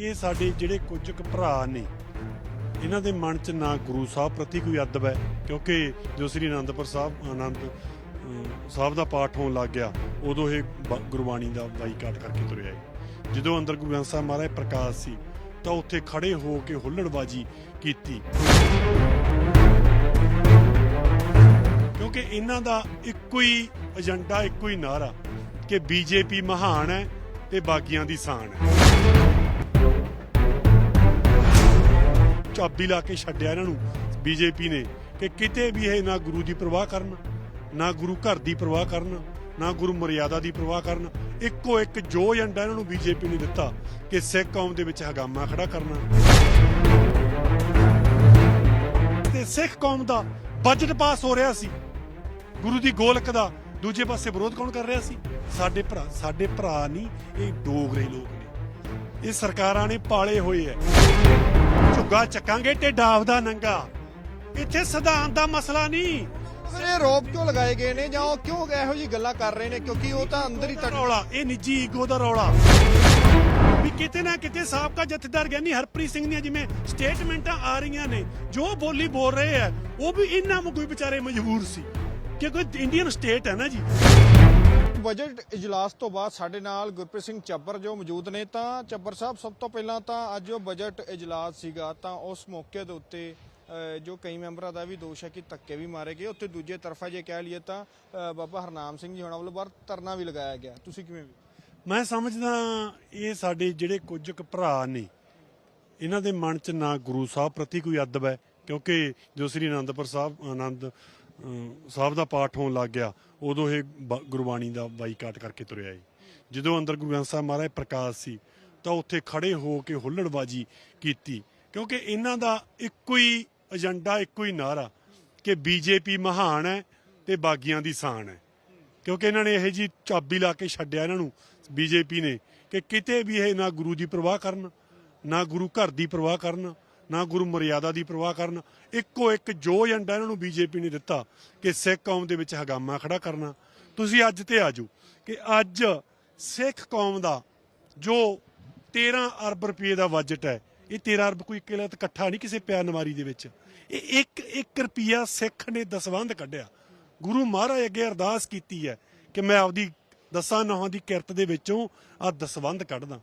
ਇਹ ਸਾਡੇ ਜਿਹੜੇ ਕੁਝ ਕੁ ਭਰਾ ਨੇ, ਇਹਨਾਂ ਦੇ ਮਨ 'ਚ ਨਾ ਗੁਰੂ ਸਾਹਿਬ ਪ੍ਰਤੀ ਕੋਈ ਅਦਬ ਹੈ, ਕਿਉਂਕਿ ਜੋ ਸ੍ਰੀ ਅਨੰਦਪੁਰ ਸਾਹਿਬ ਆਨੰਦ ਸਾਹਿਬ ਦਾ ਪਾਠ ਹੋਣ ਲੱਗ ਗਿਆ, ਉਦੋਂ ਇਹ ਬ- ਗੁਰਬਾਣੀ ਦਾ ਬਾਈਕਾਟ ਕਰਕੇ ਤੁਰਿਆ ਹੈ। ਜਦੋਂ ਅੰਦਰ ਗੁਰੂ ਗ੍ਰੰਥ ਸਾਹਿਬ ਮਹਾਰਾਜ ਪ੍ਰਕਾਸ਼ ਸੀ, ਤਾਂ ਉੱਥੇ ਖੜੇ ਹੋ ਕੇ ਹੁੱਲੜਬਾਜੀ ਕੀਤੀ। ਕਿਉਂਕਿ ਇਹਨਾਂ ਦਾ ਇੱਕੋ ਹੀ ਏਜੰਡਾ, ਇੱਕੋ ਹੀ ਨਾਰਾ ਕਿ ਬੀਜੇਪੀ ਮਹਾਨ ਹੈ ਤੇ ਬਾਗੀਆਂ ਦੀ ਸ਼ਾਨ ਹੈ। ਚਾਬੀ ਲਾ ਕੇ ਛੱਡਿਆ ਇਹਨਾਂ ਨੂੰ, ਬੀਜੇਪੀ ਨੇ, ਕਿ ਕਿਤੇ ਵੀ ਇਹ ਨਾ ਗੁਰੂ ਦੀ ਪ੍ਰਵਾਹ ਕਰਨ, ਨਾ ਗੁਰੂ ਘਰ ਦੀ ਪ੍ਰਵਾਹ ਕਰਨ, ਨਾ ਗੁਰੂ ਮਰਿਆਦਾ ਦੀ ਪ੍ਰਵਾਹ ਕਰਨ। ਇੱਕੋ ਇੱਕ ਜੋ ਏਜੰਡਾ ਇਹਨਾਂ ਨੂੰ ਬੀਜੇਪੀ ਨੇ ਦਿੱਤਾ, ਕਿ ਸਿੱਖ ਕੌਮ ਦੇ ਵਿੱਚ ਹਗਾਮਾ ਖੜਾ ਕਰਨਾ। ਤੇ ਸਿੱਖ ਕੌਮ ਦਾ ਬਜਟ ਪਾਸ ਹੋ ਰਿਹਾ ਸੀ। ਗੁਰੂ ਦੀ ਗੋਲਕ ਦਾ ਦੂਜੇ ਪਾਸੇ ਵਿਰੋਧ ਕੌਣ ਕਰ ਰਿਹਾ ਸੀ? ਸਾਡੇ ਭਰਾ ਸਾਡੇ ਭਰਾ ਨਹੀਂ, ਇਹ ਡੋਗਰੇ ਲੋਕ ਨੇ। ਇਹ ਸਰਕਾਰਾਂ ਨੇ ਪਾਲੇ ਹੋਏ ਐ ਝੁੱਗਾ ਚੱਕਾਂਗੇ ਤੇ ਡਾਵਦਾ ਨੰਗਾ। ਇੱਥੇ ਸਿਧਾਂਤ ਦਾ ਮਸਲਾ ਨਹੀਂ। ਇਹ ਰੋਪ ਕਿਉਂ ਲਗਾਏ ਗਏ ਨੇ ਜਾਂ ਉਹ ਕਿਉਂ ਇਹੋ ਜੀ ਗੱਲਾਂ ਕਰ ਰਹੇ ਨੇ? ਕਿਉਂਕਿ ਉਹ ਤਾਂ ਅੰਦਰ ਹੀ ਤੱਕ ਰੌਲਾ ਇਹ ਨਿੱਜੀ ਈਗੋ ਦਾ ਰੌਲਾ। ਵੀ ਕਿਤੇ ਨਾ ਕਿਤੇ ਸਾਬਕਾ ਜਥੇਦਾਰ ਗਿਆਨੀ ਹਰਪ੍ਰੀਤ ਸਿੰਘ ਦੀਆਂ ਜਿਵੇਂ ਸਟੇਟਮੈਂਟਾਂ ਆ ਰਹੀਆਂ ਨੇ ਜੋ ਬੋਲੀ ਬੋਲ ਰਹੇ ਆ ਉਹ ਵੀ ਇਹਨਾਂ ਨੂੰ ਕੋਈ ਵਿਚਾਰੇ ਮਜਬੂਰ ਸੀ। ਕਿਉਂਕਿ ਇੰਡੀਅਨ ਸਟੇਟ ਹੈ ਨਾ ਜੀ। ਬਜਟ ਇਜਲਾਸ ਤੋਂ ਬਾਅਦ ਸਾਡੇ ਨਾਲ ਗੁਰਪ੍ਰੀਤ ਸਿੰਘ ਚੱਬਰ ਜੋ ਮੌਜੂਦ ਨੇ, ਤਾਂ ਚੱਬਰ ਸਾਹਿਬ, ਸਭ ਤੋਂ ਪਹਿਲਾਂ ਤਾਂ ਅੱਜ ਜੋ ਬਜਟ ਇਜਲਾਸ ਸੀਗਾ, ਤਾਂ ਉਸ ਮੌਕੇ ਦੇ ਉੱਤੇ ਜੋ ਕਈ ਮੈਂਬਰਾਂ ਦਾ ਵੀ ਦੋਸ਼ ਹੈ ਕਿ ਧੱਕੇ ਵੀ ਮਾਰੇ ਗਏ, ਉੱਥੇ ਦੂਜੇ ਤਰਫਾ ਜੇ ਕਹਿ ਲਈਏ ਤਾਂ ਬਾਬਾ ਹਰਨਾਮ ਸਿੰਘ ਜੀ ਹੋਣਾ ਵੱਲੋਂ ਬਾਹਰ ਧਰਨਾ ਵੀ ਲਗਾਇਆ ਗਿਆ। ਤੁਸੀਂ ਕਿਵੇਂ ਵੀ ਮੈਂ ਸਮਝਦਾ ਇਹ ਸਾਡੇ ਜਿਹੜੇ ਕੁਝ ਕੁ ਭਰਾ ਨੇ, ਇਹਨਾਂ ਦੇ ਮਨ 'ਚ ਨਾ ਗੁਰੂ ਸਾਹਿਬ ਪ੍ਰਤੀ ਕੋਈ ਅਦਬ ਹੈ, ਕਿਉਂਕਿ ਜੋ ਸ੍ਰੀ ਅਨੰਦਪੁਰ ਸਾਹਿਬ ਆਨੰਦ ਸਾਹਿਬ ਦਾ ਪਾਠ ਹੋਣ ਲੱਗ ਗਿਆ, ਉਦੋਂ ਇਹ ਬ- ਗੁਰਬਾਣੀ ਦਾ ਬਾਈਕਾਟ ਕਰਕੇ ਤੁਰਿਆ ਹੈ ਜਦੋਂ ਅੰਦਰ ਗੁਰੂ ਗ੍ਰੰਥ ਸਾਹਿਬ ਮਹਾਰਾਜ ਪ੍ਰਕਾਸ਼ ਸੀ, ਤਾਂ ਉੱਥੇ ਖੜੇ ਹੋ ਕੇ ਹੁੱਲੜਬਾਜੀ ਕੀਤੀ, ਕਿਉਂਕਿ ਇਹਨਾਂ ਦਾ ਇੱਕੋ ਹੀ ਏਜੰਡਾ, ਇੱਕੋ ਹੀ ਨਾਰਾ ਕਿ ਬੀਜੇਪੀ ਮਹਾਨ ਹੈ ਤੇ ਬਾਗੀਆਂ ਦੀ ਸ਼ਾਨ ਹੈ। ਕਿਉਂਕਿ ਇਹਨਾਂ ਨੇ ਇਹ ਜੀ ਚਾਬੀ ਲਾ ਕੇ ਛੱਡਿਆ ਇਹਨਾਂ ਨੂੰ ਬੀਜੇਪੀ ਨੇ, ਕਿ ਕਿਤੇ ਵੀ ਇਹ ਨਾ ਗੁਰੂ ਦੀ ਪ੍ਰਵਾਹ ਕਰਨ, ਨਾ ਗੁਰੂ ਘਰ ਦੀ ਪ੍ਰਵਾਹ ਕਰਨ ਨਾ ਗੁਰੂ ਮਰਿਆਦਾ ਦੀ ਪਰਵਾਹ ਕਰਨ, ਇੱਕੋ ਇੱਕ ਜੋ ਏਜੰਡਾ ਇਹਨਾਂ ਨੂੰ ਬੀਜੇਪੀ ਨੇ ਦਿੱਤਾ ਕਿ ਸਿੱਖ ਕੌਮ ਦੇ ਵਿੱਚ ਹਗਾਮਾ ਖੜਾ ਕਰਨਾ। ਤੁਸੀਂ ਅੱਜ ਤੇ ਆਜੋ ਕਿ ਅੱਜ ਸਿੱਖ ਕੌਮ ਦਾ ਜੋ 13 ਅਰਬ ਰੁਪਏ ਦਾ ਬਜਟ ਹੈ, ਇਹ 13 ਅਰਬ ਕੋਈ ਕਿਲਤ ਇਕੱਠਾ ਨਹੀਂ ਕਿਸੇ ਪਿਆਰ ਨਵਾਰੀ ਦੇ ਵਿੱਚ। ਇਹ 1 1 ਰੁਪਿਆ ਸਿੱਖ ਨੇ ਦਸਵੰਧ ਕੱਢਿਆ। ਗੁਰੂ ਮਹਾਰਾਜ ਅੱਗੇ ਅਰਦਾਸ ਕੀਤੀ ਹੈ ਕਿ ਮੈਂ ਆਪਦੀ ਦਸਾਂ ਨੌਹਾਂ ਦੀ ਕਿਰਤ ਦੇ ਵਿੱਚੋਂ ਆ ਦਸਵੰਧ ਕੱਢਦਾ।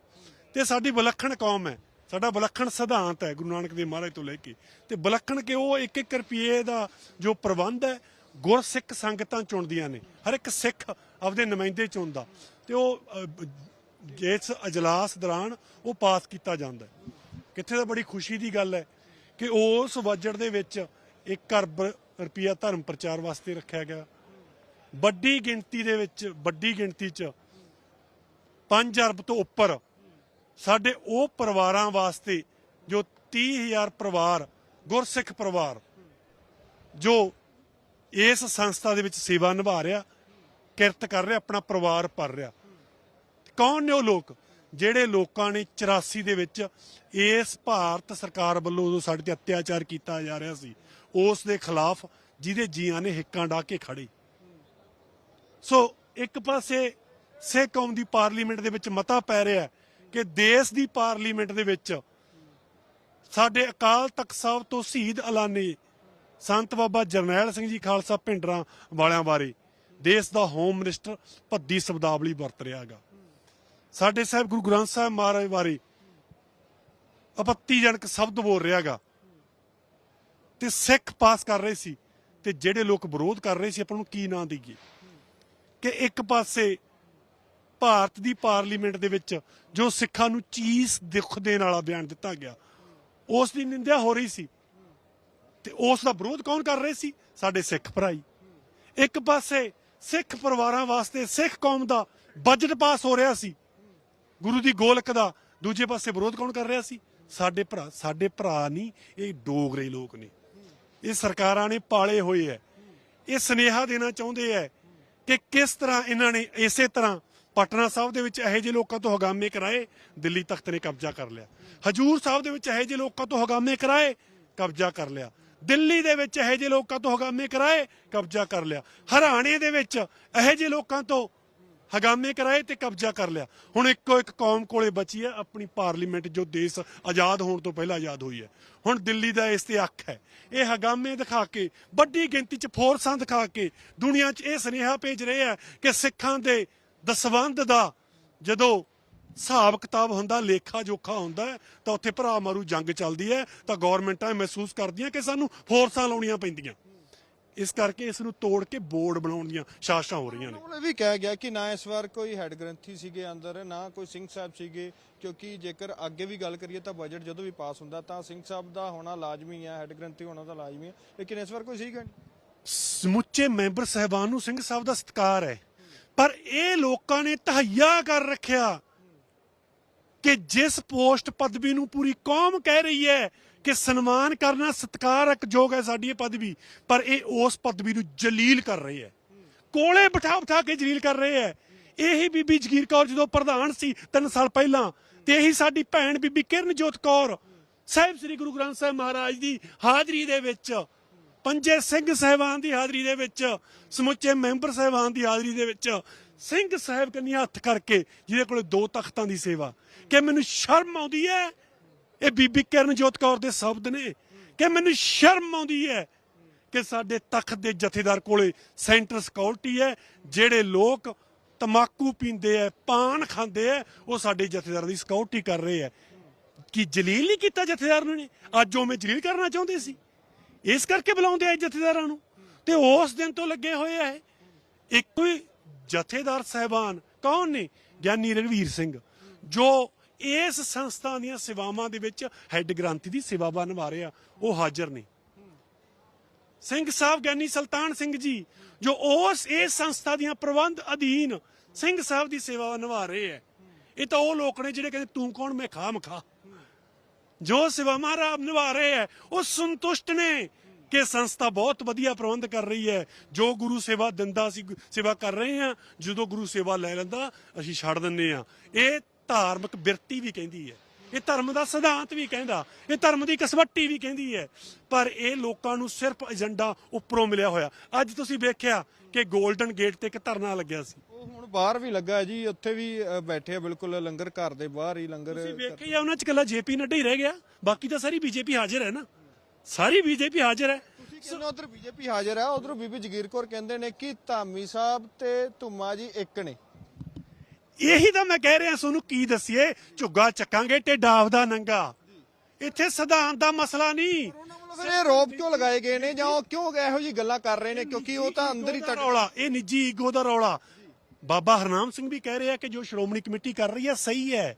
ਤੇ ਸਾਡੀ ਵਿਲੱਖਣ ਕੌਮ ਹੈ ਸਾਡਾ ਵਿਲੱਖਣ ਸਿਧਾਂਤ ਹੈ ਗੁਰੂ ਨਾਨਕ ਦੇਵ ਮਹਾਰਾਜ ਤੋਂ ਲੈ ਕੇ। ਤੇ ਵਿਲੱਖਣ ਕਿ ਉਹ 1-1 ਰੁਪਏ ਦਾ ਜੋ ਪ੍ਰਬੰਧ ਹੈ ਗੁਰਸਿੱਖ ਸੰਗਤਾਂ ਚੁਣਦੀਆਂ ਨੇ। ਹਰ ਇੱਕ ਸਿੱਖ ਆਪਦੇ ਨੁਮਾਇੰਦੇ ਚੁਣਦਾ। ਤੇ ਉਹ ਇਸ ਜਿਸ ਦੌਰਾਨ ਉਹ ਪਾਸ ਕੀਤਾ ਜਾਂਦਾ ਕਿੱਥੇ ਤਾਂ ਬੜੀ ਖੁਸ਼ੀ ਦੀ ਗੱਲ ਹੈ ਕਿ ਉਸ ਬਜਟ ਦੇ ਵਿੱਚ 1 ਅਰਬ ਰੁਪਿਆ ਧਰਮ ਪ੍ਰਚਾਰ ਵਾਸਤੇ ਰੱਖਿਆ ਗਿਆ। ਵੱਡੀ ਗਿਣਤੀ ਦੇ ਵਿੱਚ, ਵੱਡੀ ਗਿਣਤੀ 'ਚ 5 ਅਰਬ ਤੋਂ ਉੱਪਰ ਸਾਡੇ ਉਹ ਪਰਿਵਾਰਾਂ ਵਾਸਤੇ ਜੋ 30000 ਪਰਿਵਾਰ, ਗੁਰਸਿੱਖ ਪਰਿਵਾਰ, ਜੋ ਇਸ ਸੰਸਥਾ ਦੇ ਵਿੱਚ ਸੇਵਾ ਨਿਭਾ ਰਿਹਾ, ਕਿਰਤ ਕਰ ਰਿਹਾ, ਆਪਣਾ ਪਰਿਵਾਰ ਭਰ ਰਿਹਾ। ਕੌਣ ਨੇ ਉਹ ਲੋਕ? ਜਿਹੜੇ ਲੋਕਾਂ ਨੇ 84 ਦੇ ਵਿੱਚ ਇਸ ਭਾਰਤ ਸਰਕਾਰ ਵੱਲੋਂ ਉਦੋਂ ਸਾਡੇ ਤੇ ਅਤਿਆਚਾਰ ਕੀਤਾ ਜਾ ਰਿਹਾ ਸੀ, ਉਸ ਦੇ ਖਿਲਾਫ ਜਿਹਦੇ ਜੀਆਂ ਨੇ ਹਿੱਕਾਂ ਡਾ ਕੇ ਖੜੇ। ਸੋ ਇੱਕ ਪਾਸੇ ਸਿੱਖ ਕੌਮ ਦੀ ਪਾਰਲੀਮੈਂਟ ਦੇ ਵਿੱਚ ਮਤਾ ਪੈ ਰਿਹਾ ਹੈ ਕਿ ਦੇਸ਼ ਦੀ ਪਾਰਲੀਮੈਂਟ ਦੇ ਵਿੱਚ ਸਾਡੇ ਅਕਾਲ ਤਖਤ ਸਾਹਿਬ ਤੋਂ ਸ਼ਹੀਦ ਐਲਾਨੇ ਸੰਤ ਬਾਬਾ ਜਰਨੈਲ ਸਿੰਘ ਜੀ ਖਾਲਸਾ ਭਿੰਡਰਾਂ ਵਾਲਿਆਂ ਬਾਰੇ ਦੇਸ਼ ਦਾ ਹੋਮ ਮਿਨਿਸਟਰ ਭੱਦੀ ਸ਼ਬਦਾਵਲੀ ਵਰਤ ਰਿਹਾ ਹੈਗਾ। ਸਾਡੇ ਸਾਹਿਬ ਗੁਰੂ ਗ੍ਰੰਥ ਸਾਹਿਬ ਮਹਾਰਾਜ ਬਾਰੇ ਆਪੱਤੀਜਨਕ ਸ਼ਬਦ ਬੋਲ ਰਿਹਾ ਹੈਗਾ। ਤੇ ਸਿੱਖ ਪਾਸ ਕਰ ਰਹੇ ਸੀ ਤੇ ਜਿਹੜੇ ਲੋਕ ਵਿਰੋਧ ਕਰ ਰਹੇ ਸੀ, ਆਪਾਂ ਨੂੰ ਕੀ ਨਾਂ ਦਈਏ? ਕਿ ਇੱਕ ਪਾਸੇ ਭਾਰਤ ਦੀ ਪਾਰਲੀਮੈਂਟ ਦੇ ਵਿੱਚ ਜੋ ਸਿੱਖਾਂ ਨੂੰ ਚੀਸ ਦੁੱਖ ਦੇਣ ਵਾਲਾ ਬਿਆਨ ਦਿੱਤਾ ਗਿਆ, ਉਸ ਦੀ ਨਿੰਦਿਆ ਹੋ ਰਹੀ ਸੀ ਤੇ ਉਸ ਦਾ ਵਿਰੋਧ ਕੌਣ ਕਰ ਰਹੇ ਸੀ? ਸਾਡੇ ਸਿੱਖ ਭਰਾਈ। ਇੱਕ ਪਾਸੇ ਸਿੱਖ ਪਰਿਵਾਰਾਂ ਵਾਸਤੇ ਸਿੱਖ ਕੌਮ ਦਾ ਬਜਟ ਪਾਸ ਹੋ ਰਿਹਾ ਸੀ। ਗੁਰੂ ਦੀ ਗੋਲਕ ਦਾ ਦੂਜੇ ਪਾਸੇ ਵਿਰੋਧ ਕੌਣ ਕਰ ਰਿਹਾ ਸੀ? ਸਾਡੇ ਭਰਾ ਸਾਡੇ ਭਰਾ ਨਹੀਂ, ਇਹ ਡੋਗਰੇ ਲੋਕ ਨੇ। ਇਹ ਸਰਕਾਰਾਂ ਨੇ ਪਾਲੇ ਹੋਏ ਐ ਇਹ ਸਨੇਹਾ ਦੇਣਾ ਚਾਹੁੰਦੇ ਐ ਕਿ ਕਿਸ ਤਰ੍ਹਾਂ ਇਹਨਾਂ ਨੇ ਇਸੇ ਤਰ੍ਹਾਂ ਪਟਨਾ ਸਾਹਿਬ ਦੇ ਵਿੱਚ ਇਹੋ ਜਿਹੇ ਲੋਕਾਂ ਤੋਂ ਹਗਾਮੇ ਕਰਾਏ, ਦਿੱਲੀ ਤਖਤ ਨੇ ਕਬਜ਼ਾ ਕਰ ਲਿਆ। ਹਜੂਰ ਸਾਹਿਬ ਦੇ ਵਿੱਚ ਇਹੋ ਜਿਹੇ ਲੋਕਾਂ ਤੋਂ ਹਗਾਮੇ ਕਰਾਏ, ਕਬਜ਼ਾ ਕਰ ਲਿਆ। ਦਿੱਲੀ ਦੇ ਵਿੱਚ ਇਹੋ ਜਿਹੇ ਲੋਕਾਂ ਤੋਂ ਹਗਾਮੇ ਕਰਾਏ, ਕਬਜ਼ਾ ਕਰ ਲਿਆ। ਹਰਿਆਣੇ ਦੇ ਵਿੱਚ ਇਹੋ ਜਿਹੇ ਲੋਕਾਂ ਤੋਂ ਹਗਾਮੇ ਕਰਾਏ ਤੇ ਕਬਜ਼ਾ ਕਰ ਲਿਆ। ਹੁਣ ਇੱਕੋ ਇੱਕ ਕੌਮ ਕੋਲੇ ਬਚੀ ਹੈ, ਆਪਣੀ ਪਾਰਲੀਮੈਂਟ ਜੋ ਦੇਸ਼ ਆਜ਼ਾਦ ਹੋਣ ਤੋਂ ਪਹਿਲਾਂ ਆਜ਼ਾਦ ਹੋਈ ਹੈ। ਹੁਣ ਦਿੱਲੀ ਦਾ ਇਸ ਤੇ ਅੱਖ ਹੈ। ਇਹ ਹਗਾਮੇ ਦਿਖਾ ਕੇ, ਵੱਡੀ ਗਿਣਤੀ 'ਚ ਫੋਰਸਾਂ ਦਿਖਾ ਕੇ ਦੁਨੀਆ 'ਚ ਇਹ ਸੁਨੇਹਾ ਭੇਜ ਰਹੇ ਆ ਕਿ ਸਿੱਖਾਂ ਦੇ ਦਸਵੰਧ ਦਾ ਜਦੋਂ ਹਿਸਾਬ ਕਿਤਾਬ ਹੁੰਦਾ ਲੇਖਾ ਜੋਖਾ ਹੁੰਦਾ ਤਾਂ ਉੱਥੇ ਭਰਾ ਮਾਰੂ ਜੰਗ ਚੱਲਦੀ ਹੈ ਤਾਂ ਗਵਰਨਮੈਂਟਾਂ ਇਹ ਮਹਿਸੂਸ ਕਰਦੀਆਂ ਕਿ ਸਾਨੂੰ ਫੋਰਸਾਂ ਲਾਉਣੀਆਂ ਪੈਂਦੀਆਂ। ਇਸ ਕਰਕੇ ਇਸ ਨੂੰ ਤੋੜ ਕੇ ਬੋਰਡ ਬਣਾਉਣ ਦੀਆਂ ਸਾਜ਼ਿਸ਼ਾਂ ਹੋ ਰਹੀਆਂ ਨੇ। ਉਹਨਾਂ ਵੀ ਕਿਹਾ ਗਿਆ ਕਿ ਨਾ ਇਸ ਵਾਰ ਕੋਈ ਹੈੱਡ ਗ੍ਰੰਥੀ ਸੀਗੇ ਅੰਦਰ ਨਾ ਕੋਈ ਸਿੰਘ ਸਾਹਿਬ ਸੀਗੇ ਕਿਉਂਕਿ ਜੇਕਰ ਅੱਗੇ ਵੀ ਗੱਲ ਕਰੀਏ ਤਾਂ ਬਜਟ ਜਦੋਂ ਵੀ ਪਾਸ ਹੁੰਦਾ ਤਾਂ ਸਿੰਘ ਸਾਹਿਬ ਦਾ ਹੋਣਾ ਲਾਜ਼ਮੀ ਹੈ ਹੈੱਡ ਗ੍ਰੰਥੀ ਹੋਣਾ ਤਾਂ ਲਾਜ਼ਮੀ ਹੈ ਲੇਕਿਨ ਇਸ ਵਾਰ ਕੋਈ ਸੀਗਾ ਨਹੀਂ। ਸਮੁੱਚੇ ਮੈਂਬਰ ਸਹਿਬਾਨ ਨੂੰ ਸਿੰਘ ਸਾਹਿਬ ਦਾ ਸਤਿਕਾਰ ਹੈ। ਪਰ ਇਹ ਲੋਕਾਂ ਨੇ ਤਹਈਆ ਕਰ ਰੱਖਿਆ ਕਿ ਜਿਸ ਪੋਸਟ ਪਦਵੀ ਨੂੰ ਪੂਰੀ ਕੌਮ ਕਹਿ ਰਹੀ ਹੈ ਕਿ ਸਨਮਾਨ ਕਰਨਾ ਸਤਿਕਾਰਕ ਯੋਗ ਹੈ ਸਾਡੀ ਇਹ ਪਦਵੀ, ਪਰ ਇਹ ਉਸ ਪਦਵੀ ਨੂੰ ਜਲੀਲ ਕਰ ਰਹੇ ਹੈ। ਕੋਲੇ ਬਿਠਾ ਬਿਠਾ ਕੇ ਜਲੀਲ ਕਰ ਰਹੇ ਹੈ। ਇਹੀ ਬੀਬੀ ਜਗੀਰ ਕੌਰ ਜਦੋਂ ਪ੍ਰਧਾਨ ਸੀ 3 ਸਾਲ ਪਹਿਲਾਂ, ਤੇ ਇਹੀ ਸਾਡੀ ਭੈਣ ਬੀਬੀ ਕਿਰਨਜੋਤ ਕੌਰ, ਸਾਹਿਬ ਸ੍ਰੀ ਗੁਰੂ ਗ੍ਰੰਥ ਸਾਹਿਬ ਮਹਾਰਾਜ ਦੀ ਹਾਜ਼ਰੀ ਦੇ ਵਿੱਚ ਪੰਜੇ ਸਿੰਘ ਸਹਿਬਾਨ ਦੀ ਹਾਜ਼ਰੀ ਦੇ ਵਿੱਚ, ਸਮੁੱਚੇ ਮੈਂਬਰ ਸਹਿਬਾਨ ਦੀ ਹਾਜ਼ਰੀ ਦੇ ਵਿੱਚ ਸਿੰਘ ਸਾਹਿਬ ਕੰਨੀਆਂ ਹੱਥ ਕਰਕੇ ਜਿਹਦੇ ਕੋਲੇ ਦੋ ਤਖਤਾਂ ਦੀ ਸੇਵਾ। ਕਿ ਮੈਨੂੰ ਸ਼ਰਮ ਆਉਂਦੀ ਹੈ ਇਹ ਬੀਬੀ ਕਿਰਨਜੋਤ ਕੌਰ ਦੇ ਸ਼ਬਦ ਨੇ। ਕਿ ਮੈਨੂੰ ਸ਼ਰਮ ਆਉਂਦੀ ਹੈ ਕਿ ਸਾਡੇ ਤਖਤ ਦੇ ਜਥੇਦਾਰ ਕੋਲੇ ਸੈਂਟਰ ਸਿਕਿਉਰਿਟੀ ਹੈ ਜਿਹੜੇ ਲੋਕ ਤਮਾਕੂ ਪੀਂਦੇ ਐ, ਪਾਨ ਖਾਂਦੇ ਐ, ਉਹ ਸਾਡੇ ਜਥੇਦਾਰਾਂ ਦੀ ਸਿਕਿਉਰਿਟੀ ਕਰ ਰਹੇ ਐ। ਕੀ ਜਲੀਲ ਨਹੀਂ ਕੀਤਾ ਜਥੇਦਾਰ ਨੇ ਅੱਜ ਉਹ ਮੈਂ ਜਲੀਲ ਕਰਨਾ ਚਾਹੁੰਦੇ ਸੀ। ਇਸ ਕਰਕੇ ਬੁਲਾਉਂਦੇ ਆ ਜਥੇਦਾਰਾਂ ਨੂੰ। ਤੇ ਉਸ ਦਿਨ ਤੋਂ ਲੱਗੇ ਹੋਏ ਆ ਇਹ। ਇੱਕੋ ਹੀ ਜਥੇਦਾਰ ਸਹਿਬਾਨ ਕੌਣ ਨੇ? ਗਿਆਨੀ ਰਣਵੀਰ ਸਿੰਘ, ਜੋ ਇਸ ਸੰਸਥਾ ਦੀਆਂ ਸੇਵਾਵਾਂ ਦੇ ਵਿੱਚ ਹੈੱਡ ਗ੍ਰੰਥੀ ਦੀ ਸੇਵਾ ਨਿਭਾ ਰਹੇ ਆ ਉਹ ਹਾਜ਼ਰ ਨੇ। ਸਿੰਘ ਸਾਹਿਬ ਗਿਆਨੀ ਸੁਲਤਾਨ ਸਿੰਘ ਜੀ, ਜੋ ਉਸ, ਇਸ ਸੰਸਥਾ ਦੀਆਂ ਪ੍ਰਬੰਧ ਅਧੀਨ ਸਿੰਘ ਸਾਹਿਬ ਦੀ ਸੇਵਾ ਨਿਭਾ ਰਹੇ ਹੈ ਇਹ ਤਾਂ ਉਹ ਲੋਕ ਨੇ ਜਿਹੜੇ ਕਹਿੰਦੇ, ਤੂੰ ਕੌਣ? ਮੈਂ ਖਾ ਮਖਾ ਜੋ ਸੇਵਾ ਮਹਾਰਾਜ ਨਿਭਾ ਰਹੇ ਹੈ, ਉਹ ਸੰਤੁਸ਼ਟ ਨੇ ਕਿ ਸੰਸਥਾ ਬਹੁਤ ਵਧੀਆ ਪ੍ਰਬੰਧ ਕਰ ਰਹੀ ਹੈ। ਜੋ ਗੁਰੂ ਸੇਵਾ ਦਿੰਦਾ ਸੀ, ਸੇਵਾ ਕਰ ਰਹੇ ਹਾਂ, ਜਦੋਂ ਗੁਰੂ ਸੇਵਾ ਲੈ ਲੈਂਦਾ, ਅਸੀਂ ਛੱਡ ਦਿੰਨੇ ਆ ਇਹ ਧਾਰਮਿਕ ਬਿਰਤੀ ਵੀ ਕਹਿੰਦੀ ਹੈ। ਇਹ ਧਰਮ ਦਾ ਸਿਧਾਂਤ ਵੀ ਕਹਿੰਦਾ ਇਹ ਧਰਮ ਦੀ ਕਸਵੱਟੀ ਵੀ ਕਹਿੰਦੀ ਹੈ। ਪਰ ਇਹ ਲੋਕਾਂ ਨੂੰ ਸਿਰਫ ਏਜੰਡਾ ਉੱਪਰੋਂ ਮਿਲਿਆ ਹੋਇਆ। ਅੱਜ ਤੁਸੀਂ ਵੇਖਿਆ ਕਿ 골ਡਨ ਗੇਟ ਤੇ ਇੱਕ ਧਰਨਾ ਲੱਗਿਆ ਸੀ। ਉਹ ਹੁਣ ਬਾਹਰ ਵੀ ਲੱਗਾ ਜੀ ਉੱਥੇ ਵੀ ਬੈਠੇ ਆ ਬਿਲਕੁਲ ਲੰਗਰ ਘਰ ਦੇ ਬਾਹਰ ਹੀ ਲੰਗਰ ਤੁਸੀਂ ਵੇਖਿਆ ਉਹਨਾਂ ਚ ਕੱਲਾ ਜੇਪੀ ਨੱਡਾ ਹੀ ਰਹਿ ਗਿਆ। ਬਾਕੀ ਤਾਂ ਸਾਰੀ ਬੀਜੇਪੀ ਹਾਜ਼ਰ ਹੈ ਨਾ। ਸਾਰੀ ਬੀਜੇਪੀ ਹਾਜ਼ਰ ਹੈ। ਤੁਸੀਂ ਕਹਿੰਦੇ ਉਧਰ ਬੀਜੇਪੀ ਹਾਜ਼ਰ ਹੈ ਉਧਰ ਬੀਬੀ ਜਗੀਰ ਕੌਰ ਕਹਿੰਦੇ ਨੇ ਕਿ ਧਾਮੀ ਸਾਹਿਬ ਤੇ ਧੁੰਮਾ ਜੀ ਇੱਕ ਨੇ। ਇਹੀ ਤਾਂ ਮੈਂ ਕਹਿ ਰਿਹਾ ਤੁਹਾਨੂੰ ਕੀ ਦਸੀਏ? ਝੁੱਗਾ ਚੱਕਾਂਗੇ ਤੇ ਡਾਵਦਾ ਨੰਗਾ। ਇੱਥੇ ਸਿਧਾਂਤ ਦਾ ਮਸਲਾ ਨਹੀਂ। ਫਿਰ ਇਹ ਰੋਪ ਕਿਉਂ ਲਗਾਏ ਗਏ ਨੇ ਜਾਂ ਉਹ ਕਿਉਂ ਇਹੋ ਜੀ ਗੱਲਾਂ ਕਰ ਰਹੇ ਨੇ? ਕਿਉਂਕਿ ਉਹ ਤਾਂ ਅੰਦਰ ਹੀ ਤੱਕ ਰੌਲਾ ਇਹ ਨਿੱਜੀ ਈਗੋ ਦਾ ਰੌਲਾ। ਬਾਬਾ ਹਰਨਾਮ ਸਿੰਘ ਵੀ ਕਹਿ ਰਿਹਾ ਕਿ ਜੋ ਸ਼੍ਰੋਮਣੀ ਕਮੇਟੀ ਕਰ ਰਹੀ ਹੈ ਸਹੀ ਹੈ।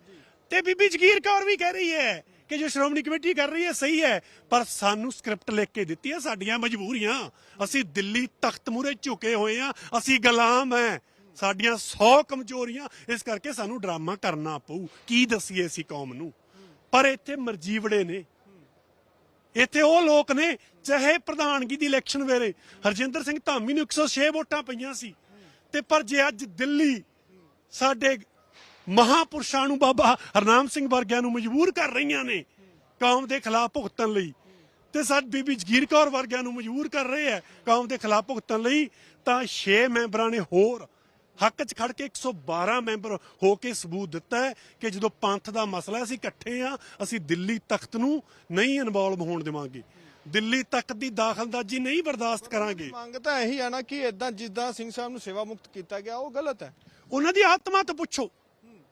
ਤੇ ਬੀਬੀ ਜਗੀਰ ਕੌਰ ਵੀ ਕਹਿ ਰਹੀ ਹੈ ਕਿ ਜੋ ਸ਼੍ਰੋਮਣੀ ਕਮੇਟੀ ਕਰ ਰਹੀ ਹੈ ਸਹੀ ਹੈ। ਪਰ ਸਾਨੂੰ ਸਕ੍ਰਿਪਟ ਲਿਖ ਕੇ ਦਿੱਤੀ ਹੈ ਸਾਡੀਆਂ ਮਜਬੂਰੀਆਂ। ਅਸੀਂ ਦਿੱਲੀ ਤਖਤ ਮੂਰੇ ਝੁਕੇ ਹੋਏ ਆ ਅਸੀਂ ਗੁਲਾਮ ਹੈ। ਸਾਡੀਆਂ 100 ਕਮਜ਼ੋਰੀਆਂ, ਇਸ ਕਰਕੇ ਸਾਨੂੰ ਡਰਾਮਾ ਕਰਨਾ ਪਊ। ਕੀ ਦਸੀਏ ਅਸੀਂ ਕੌਮ ਨੂੰ? ਪਰ ਇੱਥੇ ਮਰਜੀਵੜੇ ਨੇ। ਇੱਥੇ ਉਹ ਲੋਕ ਨੇ, ਚਾਹੇ ਪ੍ਰਧਾਨਗੀ ਦੀ ਇਲੈਕਸ਼ਨ ਵੇਲੇ, ਹਰਜਿੰਦਰ ਸਿੰਘ ਧਾਮੀ ਨੂੰ 106 ਵੋਟਾਂ ਪਈਆਂ ਸੀ। ਤੇ ਪਰ ਜੇ ਅੱਜ ਦਿੱਲੀ ਸਾਡੇ ਮਹਾਪੁਰਸ਼ਾਂ ਨੂੰ ਬਾਬਾ ਹਰਨਾਮ ਸਿੰਘ ਵਰਗਿਆਂ ਨੂੰ ਮਜਬੂਰ ਕਰ ਰਹੀਆਂ ਨੇ, ਕੌਮ ਦੇ ਖਿਲਾਫ ਭੁਗਤਣ ਲਈ, ਤੇ ਸਾਡੀ ਬੀਬੀ ਜਗੀਰ ਕੌਰ ਵਰਗਿਆਂ ਨੂੰ ਮਜਬੂਰ ਕਰ ਰਹੇ ਹੈ ਕੌਮ ਦੇ ਖਿਲਾਫ ਭੁਗਤਣ ਲਈ, ਤਾਂ 6 ਮੈਂਬਰਾਂ ਨੇ ਹੋਰ ਹੱਕ 'ਚ ਖੜ ਕੇ 112 ਮੈਂਬਰ ਹੋ ਕੇ ਸਬੂਤ ਦਿੱਤਾ ਹੈ ਕਿ ਜਦੋਂ ਪੰਥ ਦਾ ਮਸਲਾ ਅਸੀਂ ਇਕੱਠੇ ਆ ਅਸੀਂ ਦਿੱਲੀ ਤਖਤ ਨੂੰ ਨਹੀਂ ਇਨਵੋਲਵ ਹੋਣ ਦੇਵਾਂਗੇ। ਦਿੱਲੀ ਤਖਤ ਦੀ ਦਾਖਲਅੰਦਾਜ਼ੀ ਨਹੀਂ ਬਰਦਾਸ਼ਤ ਕਰਾਂਗੇ। ਮੰਗ ਤਾਂ ਇਹੀ ਹੈ ਨਾ ਕਿ ਇਦਾਂ ਜਿੱਦਾਂ ਸਿੰਘ ਸਾਹਿਬ ਨੂੰ ਸੇਵਾ ਮੁਕਤ ਕੀਤਾ ਗਿਆ ਉਹ ਗਲਤ ਹੈ। ਉਹਨਾਂ ਦੀ ਆਤਮਾ ਤੋਂ ਪੁੱਛੋ।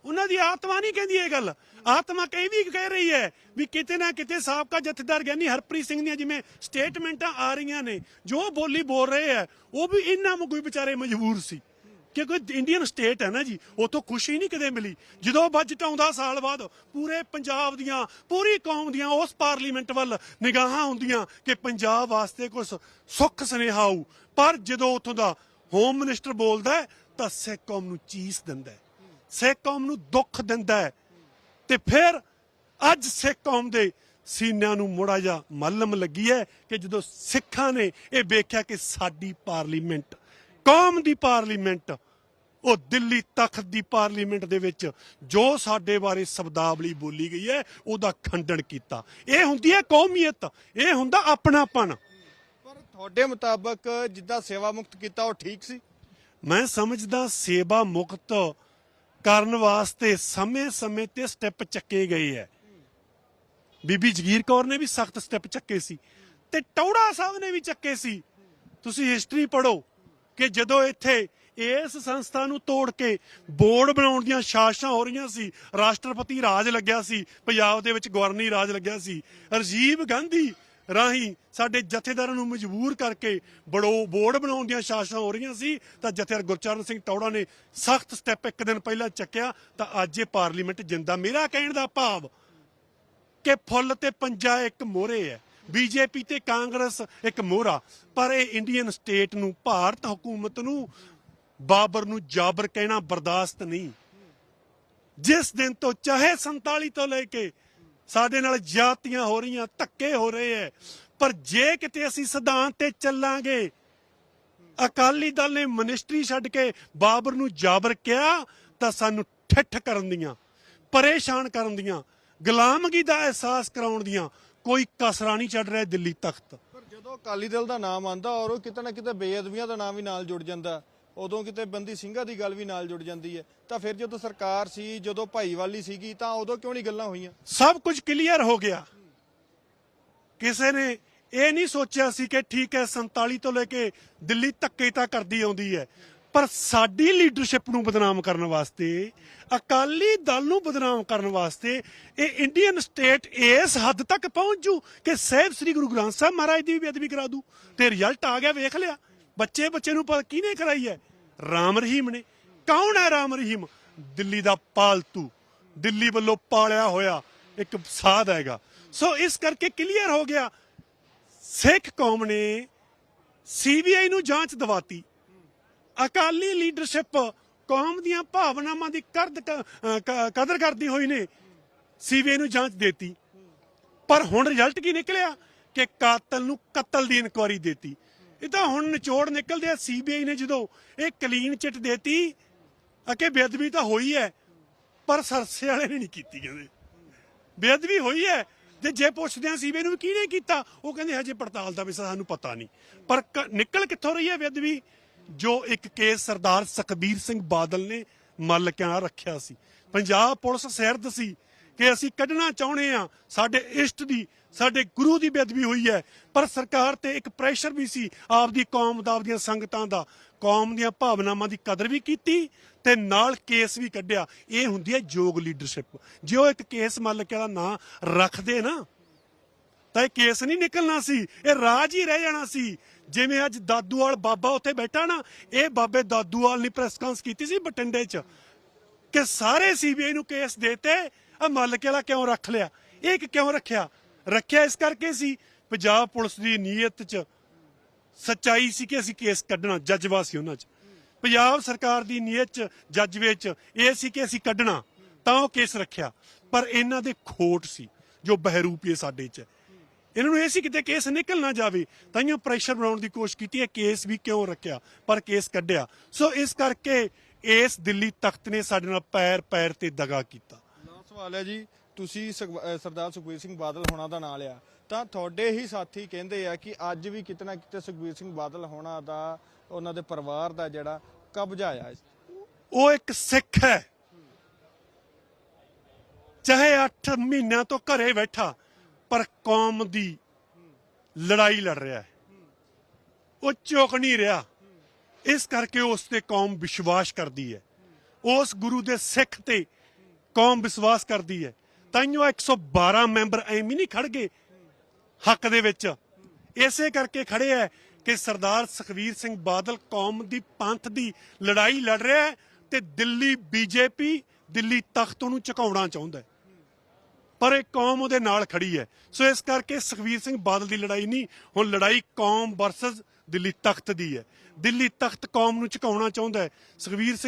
ਉਹਨਾਂ ਦੀ ਆਤਮਾ ਨਹੀਂ ਕਹਿੰਦੀ ਇਹ ਗੱਲ। ਆਤਮਾ ਕਈ ਵੀ ਕਹਿ ਰਹੀ ਹੈ ਵੀ ਕਿਤੇ ਨਾ ਕਿਤੇ ਸਾਬਕਾ ਜਥੇਦਾਰ ਗਿਆਨੀ ਹਰਪ੍ਰੀਤ ਸਿੰਘ ਦੀਆਂ ਜਿਵੇਂ ਸਟੇਟਮੈਂਟਾਂ ਆ ਰਹੀਆਂ ਨੇ ਜੋ ਬੋਲੀ ਬੋਲ ਰਹੇ ਆ ਉਹ ਵੀ ਇੰਨਾ ਨੂੰ ਕੋਈ ਵਿਚਾਰੇ ਮਜਬੂਰ ਸੀ। ਕਿਉਂਕਿ ਇੰਡੀਅਨ ਸਟੇਟ ਹੈ ਨਾ ਜੀ ਉਤੋਂ ਖੁਸ਼ੀ ਨਹੀਂ ਕਦੇ ਮਿਲੀ। ਜਦੋਂ ਬਜਟ ਆਉਂਦਾ ਸਾਲ ਬਾਅਦ, ਪੂਰੇ ਪੰਜਾਬ ਦੀਆਂ, ਪੂਰੀ ਕੌਮ ਦੀਆਂ ਉਸ ਪਾਰਲੀਮੈਂਟ ਵੱਲ ਨਿਗਾਹਾਂ ਹੁੰਦੀਆਂ ਕਿ ਪੰਜਾਬ ਵਾਸਤੇ ਕੁਝ ਸੁੱਖ ਸੁਨੇਹਾ ਆਊ। ਪਰ ਜਦੋਂ ਉਥੋਂ ਦਾ ਹੋਮ ਮਿਨਿਸਟਰ ਬੋਲਦਾ ਤਾਂ ਸਿੱਖ ਕੌਮ ਨੂੰ ਚੀਸ ਦਿੰਦਾ ਹੈ। ਸਿੱਖ ਕੌਮ ਨੂੰ ਦੁੱਖ ਦਿੰਦਾ ਹੈ। ਤੇ ਫਿਰ ਅੱਜ ਸਿੱਖ ਕੌਮ ਦੇ ਸੀਨਿਆਂ ਨੂੰ ਮੋੜਾ ਜਾ ਮੱਲਮ ਲੱਗੀ ਹੈ ਕਿ ਜਦੋਂ ਸਿੱਖਾਂ ਨੇ ਇਹ ਵੇਖਿਆ ਕਿ ਸਾਡੀ ਪਾਰਲੀਮੈਂਟ ਕੌਮ ਦੀ ਪਾਰਲੀਮੈਂਟ ਉਹ ਦਿੱਲੀ ਤਖਤ ਦੀ ਪਾਰਲੀਮੈਂਟ ਦੇ ਵਿੱਚ ਜੋ ਸਾਡੇ ਬਾਰੇ ਸ਼ਬਦਾਵਲੀ ਬੋਲੀ ਗਈ ਹੈ ਉਹਦਾ ਖੰਡਨ ਕੀਤਾ। ਇਹ ਹੁੰਦੀ ਹੈ ਕੌਮੀਅਤ ਇਹ ਹੁੰਦਾ ਆਪਣਾਪਨ। ਪਰ ਤੁਹਾਡੇ ਮੁਤਾਬਕ ਜਿੱਦਾਂ ਸੇਵਾ ਮੁਕਤ ਕੀਤਾ ਉਹ ਠੀਕ ਸੀ? ਮੈਂ ਸਮਝਦਾ ਸੇਵਾ ਮੁਕਤ ਕਰਨ ਵਾਸਤੇ ਸਮੇਂ-ਸਮੇਂ ਤੇ ਸਟੈਪ ਚੱਕੇ ਗਏ ਹੈ। ਬੀਬੀ ਜਗੀਰ ਕੌਰ ਨੇ ਵੀ ਸਖਤ ਸਟੈਪ ਚੱਕੇ ਸੀ ਤੇ ਟੌੜਾ ਸਾਹਿਬ ਨੇ ਵੀ ਚੱਕੇ ਸੀ। ਤੁਸੀਂ ਹਿਸਟਰੀ ਪੜੋ ਕਿ ਜਦੋਂ ਇੱਥੇ ਇਸ ਸੰਸਥਾ ਨੂੰ ਤੋੜ ਕੇ ਬੋਰਡ ਬਣਾਉਣ ਦੀਆਂ ਸਾਜ਼ਿਸ਼ਾਂ ਹੋ ਰਹੀਆਂ ਸੀ। ਰਾਸ਼ਟਰਪਤੀ ਰਾਜ ਲੱਗਿਆ ਸੀ। ਪੰਜਾਬ ਦੇ ਵਿੱਚ ਗਵਰਨੀ ਰਾਜ ਲੱਗਿਆ ਸੀ। ਰਾਜੀਵ ਗਾਂਧੀ ਰਾਹੀਂ ਸਾਡੇ ਜਥੇਦਾਰਾਂ ਨੂੰ ਮਜਬੂਰ ਕਰਕੇ ਬੜੋ ਬੋਰਡ ਬਣਾਉਣ ਦੀਆਂ ਸਾਜ਼ਿਸ਼ਾਂ ਹੋ ਰਹੀਆਂ ਸੀ। ਤਾਂ ਜਥੇਦਾਰ ਗੁਰਚਰਨ ਸਿੰਘ ਟੌੜਾ ਨੇ ਸਖਤ ਸਟੈਪ ਇੱਕ ਦਿਨ ਪਹਿਲਾਂ ਚੱਕਿਆ। ਤਾਂ ਅੱਜ ਇਹ ਪਾਰਲੀਮੈਂਟ ਜਿੰਦਾ। ਮੇਰਾ ਕਹਿਣ ਦਾ ਭਾਵ ਕਿ ਫੁੱਲ ਤੇ ਪੰਜਾ ਇੱਕ ਮੋਹਰੇ ਹੈ। ਬੀਜੇਪੀ ਤੇ ਕਾਂਗਰਸ ਇੱਕ ਮੋਹਰਾ। ਪਰ ਇਹ ਇੰਡੀਅਨ ਸਟੇਟ ਨੂੰ, ਭਾਰਤ ਹਕੂਮਤ ਨੂੰ ਬਾਬਰ ਨੂੰ ਜਾਬਰ ਕਹਿਣਾ ਬਰਦਾਸ਼ਤ ਨਹੀਂ। ਜਿਸ ਦਿਨ ਤੋਂ ਚਾਹੇ 47 ਤੋਂ ਲੈ ਕੇ ਸਾਡੇ ਨਾਲ ਜਾਤੀਆਂ ਹੋ ਰਹੀਆਂ, ਧੱਕੇ ਹੋ ਰਹੇ ਐ, ਪਰ ਜੇ ਕਿਤੇ ਅਸੀਂ ਸਿਧਾਂਤ ਤੇ ਚੱਲਾਂਗੇ, ਅਕਾਲੀ ਦਲ ਨੇ ਮਿਨਿਸਟਰੀ ਛੱਡ ਕੇ ਬਾਬਰ ਨੂੰ ਜਾਬਰ ਕਿਹਾ, ਤਾਂ ਸਾਨੂੰ ਠੱਠ ਕਰਨ ਦੀਆਂ, ਪਰੇਸ਼ਾਨ ਕਰਨ ਦੀਆਂ, ਗੁਲਾਮਗੀ ਦਾ ਅਹਿਸਾਸ ਕਰਾਉਣ ਦੀਆਂ ਕੋਈ ਕਸਰਾ ਨਹੀਂ ਛੱਡ ਰਿਹਾ ਦਿੱਲੀ ਤਖਤ। ਪਰ ਜਦੋਂ ਅਕਾਲੀ ਦਲ ਦਾ ਨਾਮ ਆਂਦਾ ਔਰ ਉਹ ਕਿਤੇ ਨਾ ਕਿਤੇ ਬੇਅਦਬੀਆਂ ਦਾ ਨਾਮ ਵੀ ਨਾਲ ਜੁੜ ਜਾਂਦਾ ਉਦੋਂ ਕਿਤੇ ਬੰਦੀ ਸਿੰਘਾਂ ਦੀ ਗੱਲ ਵੀ ਨਾਲ ਜੁੜ ਜਾਂਦੀ ਹੈ। ਤਾਂ ਫਿਰ ਜਦੋਂ ਸਰਕਾਰ ਸੀ, ਜਦੋਂ ਭਾਈਵਾਲੀ ਸੀਗੀ, ਤਾਂ ਉਦੋਂ ਕਿਉਂ ਨਹੀਂ ਗੱਲਾਂ ਹੋਈਆਂ? ਸਭ ਕੁਝ ਕਲੀਅਰ ਹੋ ਗਿਆ। ਕਿਸੇ ਨੇ ਇਹ ਨਹੀਂ ਸੋਚਿਆ ਸੀ ਕਿ ਠੀਕ ਹੈ 47 ਤੋਂ ਲੈ ਕੇ ਦਿੱਲੀ ਧੱਕੇ ਤਾਂ ਕਰਦੀ ਆਉਂਦੀ ਹੈ। ਪਰ ਸਾਡੀ ਲੀਡਰਸ਼ਿਪ ਨੂੰ ਬਦਨਾਮ ਕਰਨ ਵਾਸਤੇ, ਅਕਾਲੀ ਦਲ ਨੂੰ ਬਦਨਾਮ ਕਰਨ ਵਾਸਤੇ, ਇਹ ਇੰਡੀਅਨ ਸਟੇਟ ਇਸ ਹੱਦ ਤੱਕ ਪਹੁੰਚ ਜੂ ਕਿ ਸਹਿਬ ਸ੍ਰੀ ਗੁਰੂ ਗ੍ਰੰਥ ਸਾਹਿਬ ਮਹਾਰਾਜ ਦੀ ਵੀ ਬੇਅਦਬੀ ਕਰਾ ਦੂ। ਤੇ ਰਿਜ਼ਲਟ ਆ ਗਿਆ, ਵੇਖ ਲਿਆ। ਬੱਚੇ ਬੱਚੇ ਨੂੰ ਪਤਾ ਕਿਹਨੇ ਕਰਾਈ ਹੈ? ਰਾਮ ਰਹੀਮ ਨੇ। ਕੌਣ ਹੈ ਰਾਮ ਰਹੀਮ? ਦਿੱਲੀ ਦਾ ਪਾਲਤੂ। ਦਿੱਲੀ ਵੱਲੋਂ ਪਾਲਿਆ ਹੋਇਆ ਇੱਕ ਸਾਧ ਹੈਗਾ। ਸੋ ਇਸ ਕਰਕੇ ਕਲੀਅਰ ਹੋ ਗਿਆ। ਸਿੱਖ ਕੌਮ ਨੇ ਸੀਬੀਆਈ ਨੂੰ ਜਾਂਚ ਦਿਵਾਤੀ। ਅਕਾਲੀ ਲੀਡਰਸ਼ਿਪ ਕੌਮ ਦੀਆਂ ਭਾਵਨਾਵਾਂ ਦੀ ਕਰਦ ਕਦਰ ਕਰਦੀ ਹੋਈ ਨੇ ਸੀਬੀਆਈ ਨੂੰ ਜਾਂਚ ਦੇਤੀ। ਪਰ ਹੁਣ ਰਿਜ਼ਲਟ ਕੀ ਨਿਕਲਿਆ? ਕਿ ਕਾਤਲ ਨੂੰ ਕਤਲ ਦੀ ਇਨਕੁਆਰੀ ਦੇਤੀ। ਇਹ ਤਾਂ ਹੁਣ ਨਿਚੋੜ ਨਿਕਲਦੇ ਆ ਸੀਬੀਆਈ ਨੇ ਜਦੋਂ ਇਹ ਕਲੀਨ ਚਿੱਟ ਦੇਤੀ ਅਕੇ ਬੇਅਦਬੀ ਤਾਂ ਹੋਈ ਹੈ, ਪਰ ਸਰਸੇ ਵਾਲੇ ਨੇ ਨਹੀਂ ਕੀਤੀ ਕਹਿੰਦੇ। ਬੇਅਦਬੀ ਹੋਈ ਹੈ, ਤੇ ਜੇ ਪੁੱਛਦੇ ਆ ਸੀਬੀਆਈ ਨੂੰ ਵੀ ਕਿਹਨੇ ਕੀਤਾ, ਉਹ ਕਹਿੰਦੇ ਹਜੇ ਪੜਤਾਲ ਦਾ ਵਿਸ਼ਾ ਸਾਨੂੰ ਪਤਾ ਨਹੀਂ। ਪਰ ਕ- ਨਿਕਲ ਕਿੱਥੋਂ ਰਹੀ ਹੈ ਬੇਅਦਬੀ? ਜੋ ਇੱਕ ਕੇਸ ਸਰਦਾਰ ਸੁਖਬੀਰ ਸਿੰਘ ਬਾਦਲ ਨੇ ਮੱਲ ਕਿਆ ਰੱਖਿਆ ਸੀ। ਪੰਜਾਬ ਪੁਲਿਸ ਸਿਰਦ ਸੀ ਕਿ ਅਸੀਂ ਕੱਢਣਾ ਚਾਹੁੰਦੇ ਆ ਸਾਡੇ ਇਸ਼ਟ ਦੀ, ਸਾਡੇ ਗੁਰੂ ਦੀ ਬੇਅਦਬੀ ਹੋਈ ਹੈ। ਪਰ ਸਰਕਾਰ ਤੇ ਇੱਕ ਪ੍ਰੈਸ਼ਰ ਵੀ ਸੀ ਆਪਦੀ ਕੌਮ ਦਾ, ਆਪਦੀਆਂ ਸੰਗਤਾਂ ਦਾ। ਕੌਮ ਦੀਆਂ ਭਾਵਨਾਵਾਂ ਦੀ ਕਦਰ ਵੀ ਕੀਤੀ ਤੇ ਨਾਲ ਕੇਸ ਵੀ ਕੱਢਿਆ। ਇਹ ਹੁੰਦੀ ਹੈ ਯੋਗ ਲੀਡਰਸ਼ਿਪ ਜੇ ਉਹ ਇੱਕ ਕੇਸ ਮੱਲਕੇ ਦਾ ਨਾਂ ਰੱਖਦੇ ਨਾ, ਤਾਂ ਇਹ ਕੇਸ ਨਹੀਂ ਨਿਕਲਣਾ ਸੀ। ਇਹ ਰਾਜ ਹੀ ਰਹਿ ਜਾਣਾ ਸੀ। ਜਿਵੇਂ ਅੱਜ ਦਾਦੂਵਾਲ ਬਾਬਾ ਉੱਥੇ ਬੈਠਾ ਨਾ, ਇਹ ਬਾਬੇ ਦਾਦੂਵਾਲ ਨੇ ਪ੍ਰੈਸ ਕਾਨਫਰੰਸ ਕੀਤੀ ਸੀ ਬਟਿੰਡੇ 'ਚ। ਕਿ ਸਾਰੇ ਸੀਬੀਆਈ ਨੂੰ ਕੇਸ ਦੇਤੇ ਆ ਮੱਲਕੇ ਵਾਲਾ ਕਿਉਂ ਰੱਖ ਲਿਆ? ਇਹ ਇੱਕ ਕਿਉਂ ਰੱਖਿਆ? ਰੱਖਿਆ ਇਸ ਕਰਕੇ ਸੀ, ਪੰਜਾਬ ਪੁਲਿਸ ਦੀ ਨੀਅਤ 'ਚ ਸੱਚਾਈ ਸੀ ਕਿ ਅਸੀਂ ਕੇਸ ਕੱਢਣਾ ਜਜ਼ਬਾ ਸੀ ਉਹਨਾਂ 'ਚ। ਪੰਜਾਬ ਸਰਕਾਰ ਦੀ ਨੀਅਤ 'ਚ ਜਜ਼ਬੇ 'ਚ ਇਹ ਸੀ ਕਿ ਅਸੀਂ ਕੱਢਣਾ, ਤਾਂ ਉਹ ਕੇਸ ਰੱਖਿਆ। ਪਰ ਇਹਨਾਂ ਦੇ ਖੋਟ ਸੀ, ਜੋ ਬਹਿਰੂਪੀਏ ਸਾਡੇ 'ਚ। ਇਹਨਾਂ ਨੂੰ ਇਹ ਸੀ ਕਿਤੇ ਕੇਸ ਨਿਕਲ ਨਾ ਜਾਵੇ ਤਾਈਓ ਪ੍ਰੈਸ਼ਰ ਬਣਾਉਣ ਦੀ ਕੋਸ਼ਿਸ਼ ਕੀਤੀ ਹੈ, ਕੇਸ ਵੀ ਕਿਉਂ ਰੱਖਿਆ, ਪਰ ਕੇਸ ਕੱਢਿਆ। ਸੋ ਇਸ ਕਰਕੇ ਇਸ ਦਿੱਲੀ ਤਖਤ ਨੇ ਸਾਡੇ ਨਾਲ ਪੈਰ ਪੈਰ ਤੇ ਦਗਾ ਕੀਤਾ। ਸਵਾਲ ਹੈ ਜੀ, ਤੁਸੀਂ ਸਰਦਾਰ ਸੁਖਬੀਰ ਸਿੰਘ ਬਾਦਲ ਹੋਣਾ ਦਾ ਨਾਂ ਲਿਆ ਤਾਂ ਤੁਹਾਡੇ ਹੀ ਸਾਥੀ ਕਹਿੰਦੇ ਆ ਕਿ ਅੱਜ ਵੀ ਕਿਤੇ ਕਿਤੇ ਸੁਖਬੀਰ ਸਿੰਘ ਬਾਦਲ ਹੋਣਾ ਦਾ, ਉਹਨਾਂ ਦੇ ਪਰਿਵਾਰ ਦਾ ਜਿਹੜਾ ਕਬਜ਼ਾ ਆ ਉਹ ਇੱਕ ਸਿੱਖ ਹੈ। ਚਾਹੇ 8 ਮਹੀਨਿਆਂ ਤੋਂ ਘਰੇ ਬੈਠਾ, ਪਰ ਕੌਮ ਦੀ ਲੜਾਈ ਲੜ ਰਿਹਾ ਹੈ। ਉਹ ਚੁੱਕ ਨਹੀਂ ਰਿਹਾ। ਇਸ ਕਰਕੇ ਉਸ ਤੇ ਕੌਮ ਵਿਸ਼ਵਾਸ ਕਰਦੀ ਹੈ। ਉਸ ਗੁਰੂ ਦੇ ਸਿੱਖ ਤੇ ਕੌਮ ਵਿਸ਼ਵਾਸ ਕਰਦੀ ਹੈ। ਤਾਈਓ 112 ਮੈਂਬਰ ਐਵੇਂ ਨਹੀਂ ਖੜ ਗਏ ਹੱਕ ਦੇ ਵਿੱਚ। ਇਸੇ ਕਰਕੇ ਖੜੇ ਹੈ ਕਿ ਸਰਦਾਰ ਸੁਖਵੀਰ ਸਿੰਘ ਬਾਦਲ ਕੌਮ ਦੀ ਪੰਥ ਦੀ ਲੜਾਈ ਲੜ ਰਿਹਾ ਹੈ ਤੇ ਦਿੱਲੀ ਬੀਜੇਪੀ ਦਿੱਲੀ ਤਖਤ ਨੂੰ ਝੁਕਾਉਣਾ ਚਾਹੁੰਦਾ ਹੈ। ਪਰ ਇਹ ਕੌਮ ਉਹਦੇ ਨਾਲ ਖੜੀ ਹੈ। ਸੋ ਇਸ ਕਰਕੇ ਸੁਖਵੀਰ ਸਿੰਘ ਬਾਦਲ ਦੀ ਲੜਾਈ ਨਹੀਂ, ਹੁਣ ਲੜਾਈ ਕੌਮ ਵਰਸਸ ਦਿੱਲੀ ਤਖਤ ਦੀ ਹੈ। ਦਿੱਲੀ ਤਖਤ ਕੌਮ ਨੂੰ ਝੁਕਾਉਣਾ ਚਾਹੁੰਦਾ ਹੈ। ਸੁਖਵੀਰ ਸਿੰਘ